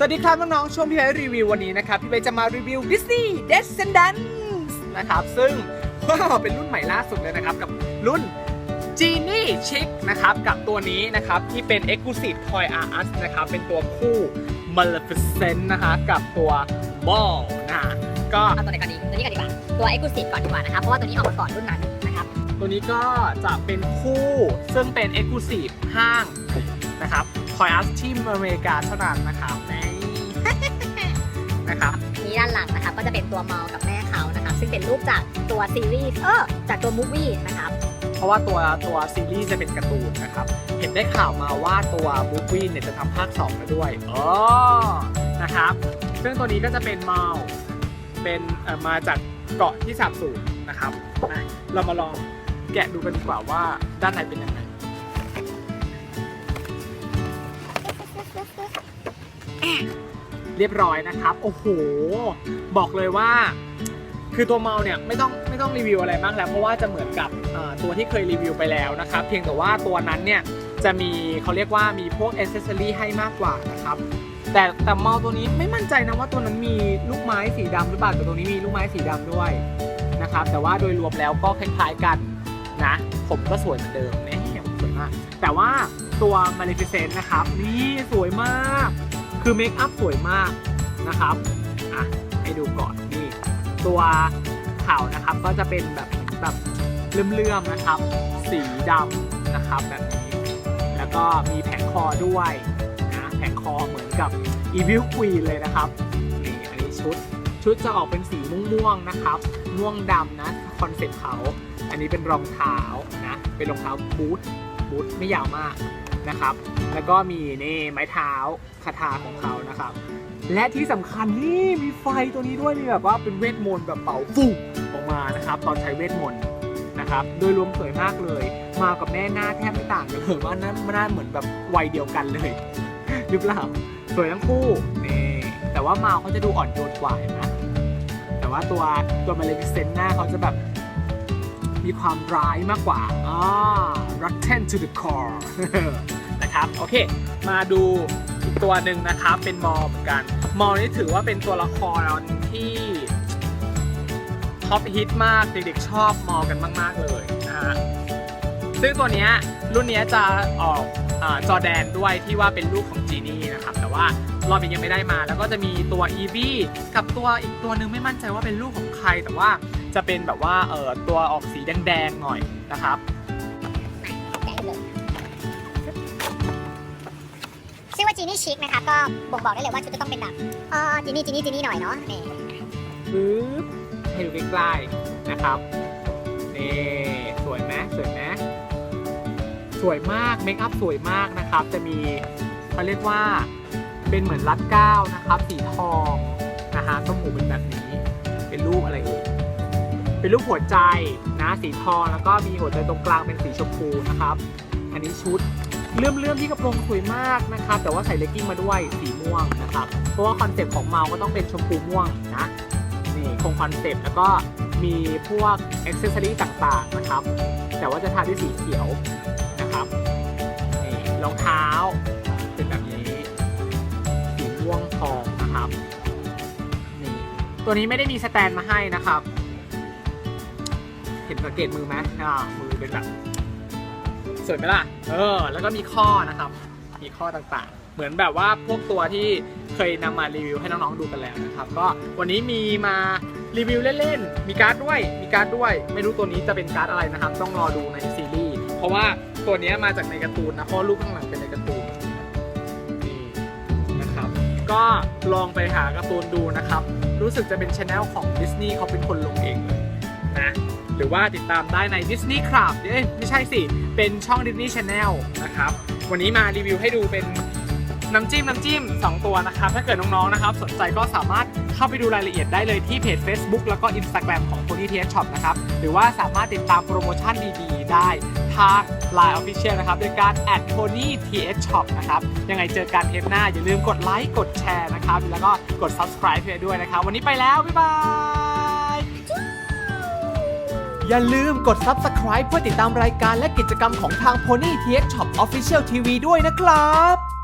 สวัสดีครับน้องๆช่วงพี่เบสรีวิววันนี้นะครับพี่เบสจะมารีวิว Disney Descendants นะครับซึ่งว้าวเป็นรุ่นใหม่ล่าสุดเลยนะครับกับรุ่น Genie Chic นะครับกับตัวนี้นะครับที่เป็น Exclusive Toy R Us นะครับเป็นตัวคู่ Maleficent นะคะกับตัว Ball นะก็เอาตัวไหนก่อนดีตัวนี้ก่อนดีกว่าตัว Exclusive ก่อนดีกว่านะครับเพราะว่าตัวนี้ออกมาก่อนรุ่นนั้นนะครับตัวนี้ก็จะเป็นคู่ซึ่งเป็น Exclusive ห้างนะครับ Toy Us ที่อเมริกาเท่านั้นนะครับ นี่นะครับนี้ด้านหลังนะครับก็จะเป็นตัวเมากับแม่เขานะครับ ซึ่งเป็นรูปจากตัวซีรีส์เออจากตัวมูฟวี่นะครับเพราะว่าตัวตัวซีรีส์จะเป็นการ์ตูนนะครับ เห็นได้ข่าวมาว่าตัวบูฟี่เนี่ยจะทำภาค2แล้วด้วยอ๋อนะครับ ซึ่งตัวนี้ก็จะเป็นเมาเป็นเอ่อมาจากเกาะที่สาบสูญนะครับมาเรามาลองแกะดูกันดีกว่าว่าด้านในเป็นยังไง เรียบร้อยนะครับ โอ้โห บอกเลยว่า คือตัวเมาเนี่ยไม่ต้องไม่ต้องรีวิวอะไรมากแล้วเพราะว่าจะเหมือนกับตัวที่เคยรีวิวไปแล้วนะครับ เพียงแต่ว่าตัวนั้นเนี่ยจะมีเขาเรียกว่ามีพวกอ c เซสซอรี่ให้มากกว่านะครับแต่แต่เมาตัวนี้ไม่มั่นใจนะว่าตัวนั้นมีลูกไม้สีดำหรือเปล่าแต่ตัวนี้มีลูกไม้สีดำด้วยนะครับ แต่ว่าโดยรวมแล้วก็คล้ายๆกันนะผมก็สวยเหมือนเดิมเนี่ยสวยมากแต่ว่าตัว Maleficent นะครับ นี่สวยมาก คือเมคอัพสวยมากนะครับอะให้ดูก่อนนี่ตัวเขานะครับก็จะเป็นแบบแบบเลื่อมๆนะครับ สีดำนะครับแบบนี้ แล้วก็มีแผงคอด้วยนะแผงคอเหมือนกับ Evil Queen เลยนะครับนี่อันนี้ชุดชุดจะออกเป็นสีม่วงๆนะครับ ม่วงดำนะคอนเซ็ปต์เขาอันนี้เป็นรองเท้านะเป็นรองเท้าบูทบูทไม่ยาวมาก นะครับ แล้วก็มีนี่ไม้เท้าคาถาของเขานะครับ และที่สำคัญนี่มีไฟตัวนี้ด้วยมีแบบว่าเป็นเวทมนต์แบบเป่าฟุ่ออกมานะครับ ตอนใช้เวทมนต์นะครับ โดยรวมสวยมากเลย มากับแม่หน้าแทบไม่ต่างกันเลยว่านั้นหน้าเหมือนแบบวัยเดียวกันเลยหรือเปล่าสวยทั้งคู่นี่แต่ว่ามาเขาจะดูอ่อนโยนกว่าเห็นไหมแต่ว่าตัวตัวมาเลฟิเซนหน้าเขาจะแบบมีความร้ายมากกว่าอ่า rotten to the core นะครับโอเค มาดูอีกตัวหนึ่งนะครับ เป็นมอลเหมือนกัน มอลนี่ถือว่าเป็นตัวละครที่ท็อปฮิตมาก เด็กๆชอบมอลกันมาก ๆ เลยนะฮะซึ่งตัวนี้รุ่นนี้จะออกอจอแดนด้วยที่ว่าเป็นลูกของจีนี่นะครับ แต่ว่ารอบนี้ยังไม่ได้มา แล้วก็จะมีตัวอีวีกับตัวอีกตัวหนึ่งไม่มั่นใจว่าเป็นลูกของใคร แต่ว่าจะเป็นแบบว่าเออตัวออกสีแดงๆหน่อยนะครับ จีนี่ชิคนะครับก็บ่งบอกได้เลยว่าชุดจะต้องเป็นแบบเออจีนี่จีนี่จีนี่หน่อยเนาะนี่ปึ๊บให้ดูใกล้ๆนะครับนี่สวยไหมสวยไหมสวยมากเมคอัพสวยมากนะครับ จะมีเขาเรียกว่าเป็นเหมือนรัดเก้านะครับสีทองนะฮะต้มหูเป็นแบบนี้ เป็นรูปอะไรเอ่ยเป็นรูปหัวใจนะสีทองแล้วก็มีหัวใจตรงกลางเป็นสีชมพูนะครับ อันนี้ชุด เลื่อมเลื่อมๆที่กระโปรงสวยมากนะครับแต่ว่าใส่เลกกิ้งมาด้วยสีม่วงนะครับเพราะว่าคอนเซ็ปต์ของเมาก็ต้องเป็นชมพูม่วงนะนี่คงคอนเซ็ปต์แล้วก็มีพวกอ็อกเซสซอรี่ต่างๆนะครับ แต่ว่าจะทาด้วยสีเขียวนะครับนี่รองเท้าเป็นแบบนี้สีม่วงทองนะครับนี่ตัวนี้ไม่ได้มีสแตนมาให้นะครับ เห็นสังเกตมือไหมอ่ามือเป็นแบบ สวยไหมล่ะ เออ แล้วก็มีข้อนะครับ มีข้อต่างๆ เหมือนแบบว่าพวกตัวที่เคยนำมารีวิวให้น้องๆดูกันแล้วนะครับ ก็วันนี้มีมารีวิวเล่นๆ มีการ์ดด้วย มีการ์ดด้วย ไม่รู้ตัวนี้จะเป็นการ์ดอะไรนะครับ ต้องรอดูในซีรีส์ เพราะว่าตัวนี้มาจากในการ์ตูนนะ เพราะรูปข้างหลังเป็นในการ์ตูนนี่นะครับ ก็ลองไปหาการ์ตูนดูนะครับ รู้สึกจะเป็นช anel ของดิสนีย์เขาเป็นคนลงเองเลยนะ หรือว่าติดตามได้ใน Disney Club เอ้ยไม่ใช่สิ เป็นช่อง Disney Channel นะครับ วันนี้มารีวิวให้ดูเป็นน้ำจิ้มน้ำจิ้ม 2 ตัวนะครับ ถ้าเกิดน้องๆนะครับ สนใจก็สามารถเข้าไปดูรายละเอียดได้เลยที่เพจ Facebook แล้วก็ Instagram ของ Pony TH Shop นะครับ หรือว่าสามารถติดตามโปรโมชั่นดีๆ ได้ทาง Line Official นะครับ โดยการ @pony th shop นะครับ ยังไงเจอกันเทปหน้า อย่าลืมกดไลค์กดแชร์นะครับ แล้วก็กด subscribe ไปด้วยนะครับ วันนี้ไปแล้ว บ๊ายบาย อย่าลืมกด subscribe เพื่อติดตามรายการและกิจกรรมของทาง Pony TX Shop Official TV ด้วยนะครับ